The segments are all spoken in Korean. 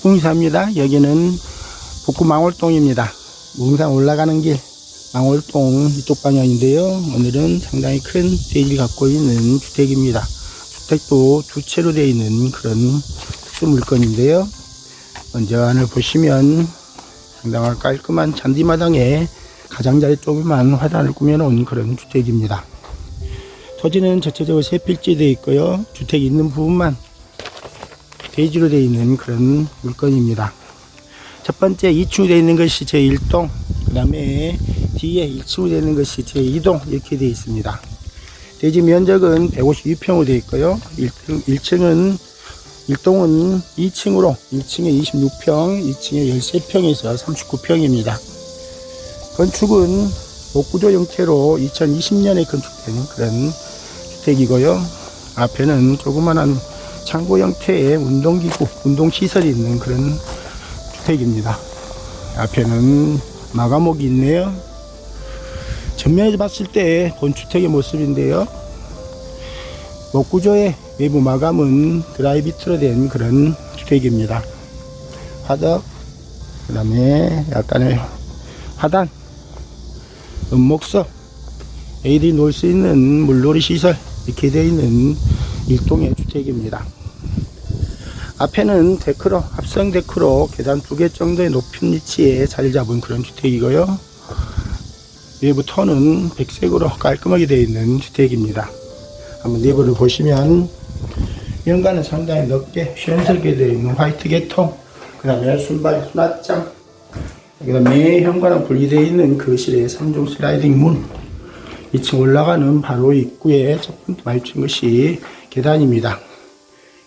한밭봉사입니다. 여기는 북구 망월동입니다. 무릉산 올라가는 길 망월동 이쪽 방향인데요. 오늘은 상당히 큰 대지를 갖고 있는 주택입니다. 주택도 두 채로 되어 있는 그런 특수 물건인데요. 먼저 안을 보시면 상당한 깔끔한 잔디마당에 가장자리 조그만 화단을 꾸며놓은 그런 주택입니다. 토지는 전체적으로 세 필지 되어 있고요. 주택이 있는 부분만 대지로 되어 있는 그런 물건입니다. 첫 번째 2층으로 되어 있는 것이 제 1동, 그 다음에 뒤에 1층으로 되어 있는 것이 제 2동 이렇게 되어 있습니다. 대지 면적은 152평으로 되어 있고요. 1층, 1층은 1동은 2층으로 1층에 26평, 2층에 13평에서 39평입니다. 건축은 목구조 형태로 2020년에 건축된 그런 주택이고요. 앞에는 조그만한 창고 형태의 운동기구, 운동시설이 있는 그런 주택입니다. 앞에는 마감옥이 있네요. 전면에서 봤을 때 본주택의 모습인데요. 목구조의 외부 마감은 드라이비트로 된 그런 주택입니다. 화덕, 그 다음에 약간의 화단, 은목석, 애들이 놀 수 있는 물놀이 시설 이렇게 되어 있는 일동의 주택입니다. 앞에는 데크로 합성 데크로 계단 두 개 정도의 높은 위치에 자리 잡은 그런 주택이고요. 톤은 백색으로 깔끔하게 되어 있는 주택입니다. 한번 내부를 보시면 현관은 상당히 넓게 시원스럽게 되어 있는 화이트 계통 그 다음에 순발 수납장 그 다음에 현관은 분리되어 있는 거실에 3종 슬라이딩 문 2층 올라가는 바로 입구에 첫 번째 마주친 것이 계단입니다.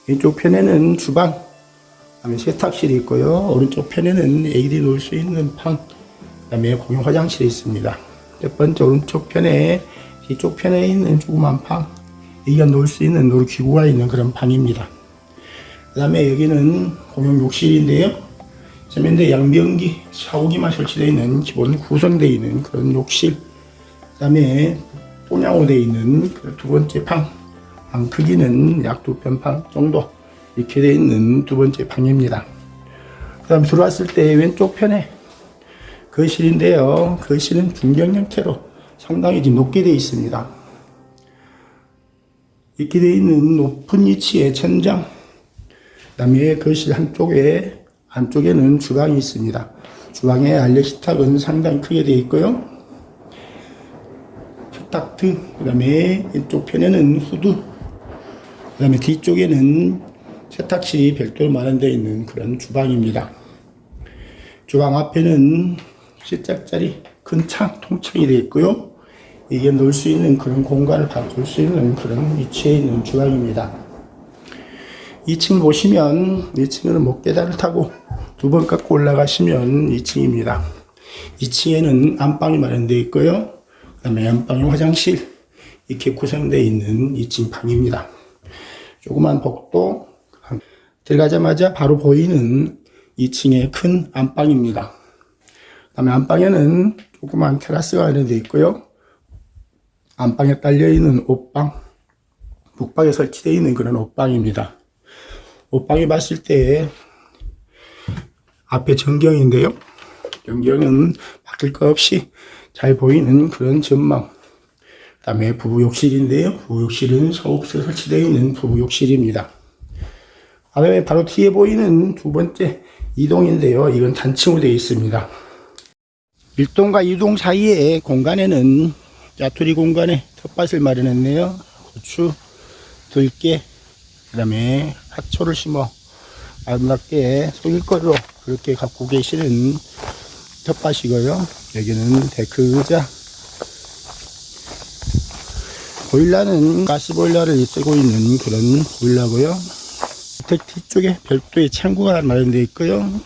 왼쪽 편에는 주방, 그다음에 세탁실이 있고요. 오른쪽 편에는 애기들이 놀 수 있는 방, 그다음에 공용 화장실이 있습니다. 첫 번째 오른쪽 편에 뒤쪽 편에 있는 조그만 방, 애기가 놀 수 있는 놀이기구가 있는 그런 방입니다. 그 다음에 여기는 공용 욕실인데요. 세면대 양변기, 샤워기만 설치되어 있는 기본 구성되어 있는 그런 욕실. 그 다음에 또냥으로 되어 있는 그 두 번째 방. 방 크기는 약 두 편방 정도 이렇게 되어 있는 두 번째 방입니다. 그 다음 들어왔을 때 왼쪽 편에 거실인데요. 거실은 중경 형태로 상당히 좀 높게 되어 있습니다. 이렇게 되어 있는 높은 위치의 천장, 그 다음에 거실 한쪽에, 안쪽에는 주방이 있습니다. 주방의 알력 식탁은 상당히 크게 되어 있고요. 식탁 등, 그 다음에 이쪽 편에는 후드, 그 다음에 뒤쪽에는 세탁실이 별도로 마련되어 있는 그런 주방입니다. 주방 앞에는 10짝짜리 큰 창, 통창이 되어 있고요. 이게 놓을 수 있는 그런 공간을 바꿀 수 있는 그런 위치에 있는 주방입니다. 2층 보시면 2층은 목계단을 타고 두 번 깎고 올라가시면 2층입니다. 2층에는 안방이 마련되어 있고요. 그 다음에 안방에 화장실 이렇게 구성되어 있는 2층 방입니다. 조그만 복도 들어가자마자 바로 보이는 2층의 큰 안방입니다. 그 다음에 안방에는 조그만 테라스가 마련되어 있고요. 안방에 딸려있는 옷방, 북방에 설치되어 있는 그런 옷방입니다. 옷방에 봤을 때 앞에 전경인데요. 전경은 바뀔 거 없이 잘 보이는 그런 전망. 그 다음에 부부욕실인데요. 부부욕실은 소옥에 설치되어 있는 부부욕실입니다. 다음에 바로 뒤에 보이는 두 번째 이동인데요. 이건 단층으로 되어 있습니다. 1동과 2동 사이의 공간에는 짜투리 공간에 텃밭을 마련했네요. 고추, 들깨, 그 다음에 화초를 심어 아름답게 소일거리로 그렇게 갖고 계시는 텃밭이고요. 여기는 데크 의자, 보일러는 가스보일러를 쓰고 있는 그런 보일러고요. 뒤쪽에 별도의 창구가 마련되어 있고요.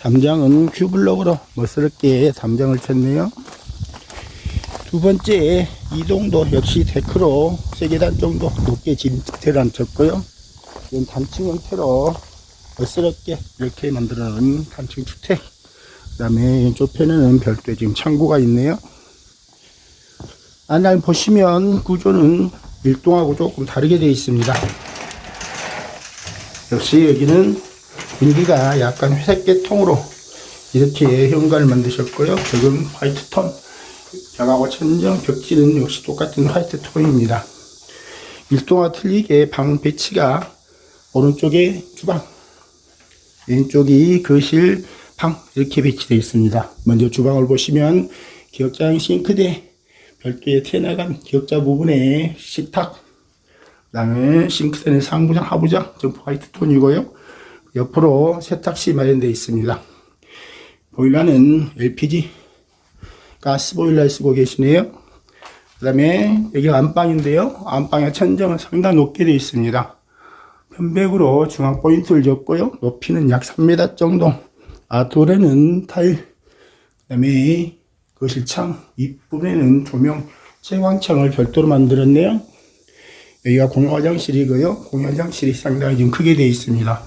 담장은 큐블럭으로 멋스럽게 담장을 쳤네요. 두 번째 이동도 역시 데크로 세 계단 정도 높게 진테를 앉혔고요. 이건 단층 형태로 멋스럽게 이렇게 만들어 놓은 단층 주택. 그 다음에 왼쪽 편에는 별도의 지금 창고가 있네요. 안을 보시면 구조는 일동하고 조금 다르게 되어 있습니다. 역시 여기는 분위기가 약간 회색 계통으로 이렇게 현관을 만드셨고요. 벽은 화이트 톤, 벽하고 천정, 벽지는 역시 똑같은 화이트 톤입니다. 일동와 틀리게 방 배치가 오른쪽에 주방, 왼쪽이 거실, 방 이렇게 배치되어 있습니다. 먼저 주방을 보시면 기역장 싱크대, 별도의 태나간 기역자 부분에 식탁, 그 다음에 싱크대는 상부장, 하부장, 전부 화이트 톤이고요. 옆으로 세탁시 마련되어 있습니다. 보일러는 LPG 가스 보일러 쓰고 계시네요. 그 다음에 여기가 안방인데요. 안방의 천정은 상당히 높게 되어 있습니다. 편백으로 중앙 포인트를 줬고요. 높이는 약 3m 정도. 아토레는 타일, 그 다음에 거실창, 윗부분에는 조명, 채광창을 별도로 만들었네요. 여기가 공용 화장실이고요. 공용 화장실이 상당히 좀 크게 되어 있습니다.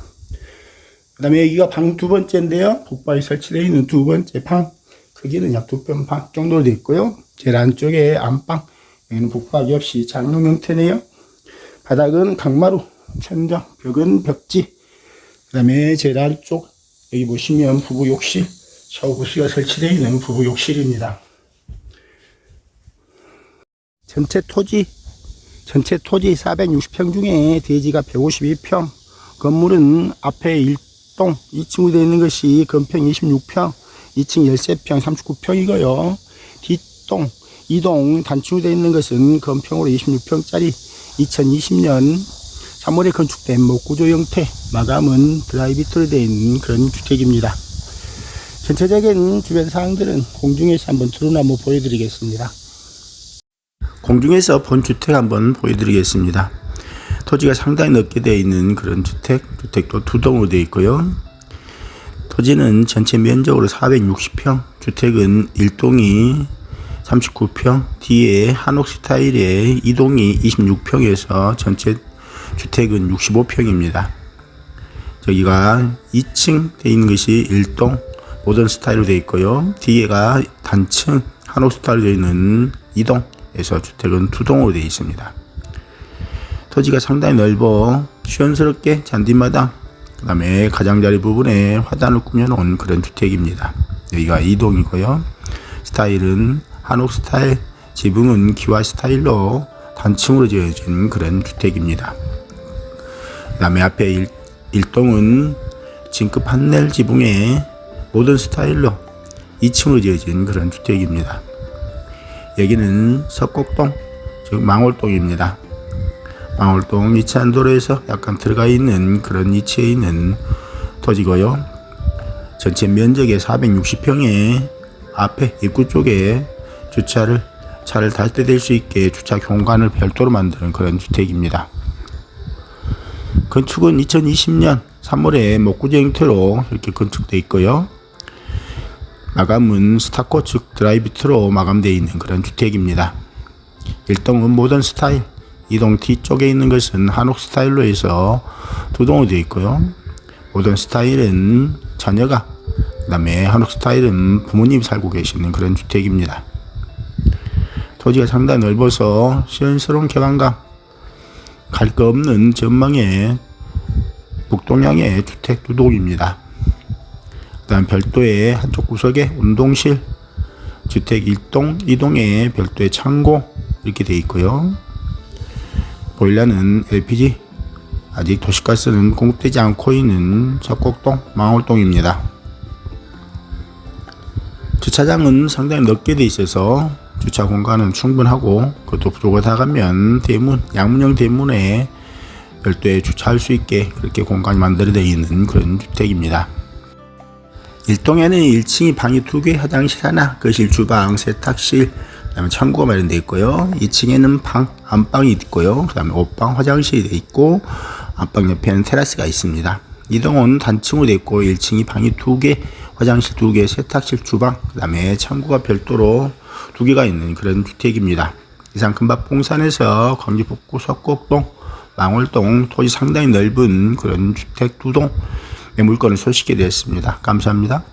그 다음에 여기가 방 두 번째인데요. 북방에 설치되어 있는 두 번째 방. 크기는 약 두 편 방 정도 되어 있고요. 제일 안쪽에 안방. 여기는 북박이 없이 장롱 형태네요. 바닥은 강마루, 천장, 벽은 벽지. 그 다음에 제일 아래쪽, 여기 보시면 부부 욕실, 부스가 설치되어 있는 부부 욕실입니다. 전체 토지, 전체 토지 460평 중에 대지가 152평, 건물은 앞에 1동, 2층으로 되어 있는 것이 건평 26평, 2층 13평 39평이고요. 뒷동, 2동 단층으로 되어 있는 것은 건평으로 26평짜리 2020년 3월에 건축된 목구조 형태, 마감은 드라이비트로 되어 있는 그런 주택입니다. 전체적인 주변 사항들은 공중에서 한번 한번 보여드리겠습니다. 공중에서 본 주택 한번 보여드리겠습니다. 토지가 상당히 넓게 되어 있는 그런 주택, 주택도 두 동으로 되어 있고요. 토지는 전체 면적으로 460평, 주택은 1동이 39평, 뒤에 한옥 스타일의 2동이 26평에서 전체 주택은 65평입니다. 저기가 2층 되어 있는 것이 1동 모던 스타일로 되어 있고요. 뒤에가 단층 한옥 스타일로 되어 있는 2동에서 주택은 두 동으로 되어 있습니다. 토지가 상당히 넓어 시원스럽게 잔디마당 그 다음에 가장자리 부분에 화단을 꾸며놓은 그런 주택입니다. 여기가 2동이고요. 스타일은 한옥 스타일, 지붕은 기와 스타일로 단층으로 지어진 그런 주택입니다. 그 다음에 앞에 일, 일동은 진급 판넬 지붕에 모던 스타일로 2층으로 지어진 그런 주택입니다. 여기는 석곡동, 즉 망월동입니다. 망월동 이찬도로에서 약간 들어가 있는 그런 위치에 있는 토지고요. 전체 면적의 460평에 앞에 입구 쪽에 주차를 차를 탈때될수 있게 주차 공간을 별도로 만드는 그런 주택입니다. 건축은 2020년 3월에 목구조 형태로 이렇게 건축되어 있고요. 마감은 스타코 즉 드라이비트로 마감되어 있는 그런 주택입니다. 1동은 모던 스타일, 2동 뒤쪽에 있는 것은 한옥 스타일로 해서 두 동으로 되어 있고요. 모던 스타일은 자녀가, 그 다음에 한옥 스타일은 부모님이 살고 계시는 그런 주택입니다. 토지가 상당히 넓어서 시원스러운 개방감, 갈 거 없는 전망의 북동향의 주택 두 동입니다. 그 다음 별도의 한쪽 구석에 운동실, 주택 1동, 2동에 별도의 창고 이렇게 되어 있고요. 보일러는 LPG, 아직 도시가스는 공급되지 않고 있는 석곡동, 망월동입니다. 주차장은 상당히 넓게 되어 있어서 주차 공간은 충분하고 그것도 부족하다면 대문, 양문형 대문에 별도의 주차할 수 있게 그렇게 공간이 만들어져 있는 그런 주택입니다. 1동에는 1층이 방이 2개, 화장실 하나, 거실, 주방, 세탁실, 그다음에 창고가 마련되어 있고요. 2층에는 방, 안방이 있고요. 그다음에 옷방, 화장실이 되어 있고 안방 옆에는 테라스가 있습니다. 2동은 단층으로 되어 있고 1층이 방이 2개, 화장실 2개, 세탁실, 주방, 그다음에 창고가 별도로 2개가 있는 그런 주택입니다. 이상 금밥 봉산에서 광주 북구 석곡동, 망월동 토지 상당히 넓은 그런 주택 두동매 물건을 소식게 되었습니다. 감사합니다.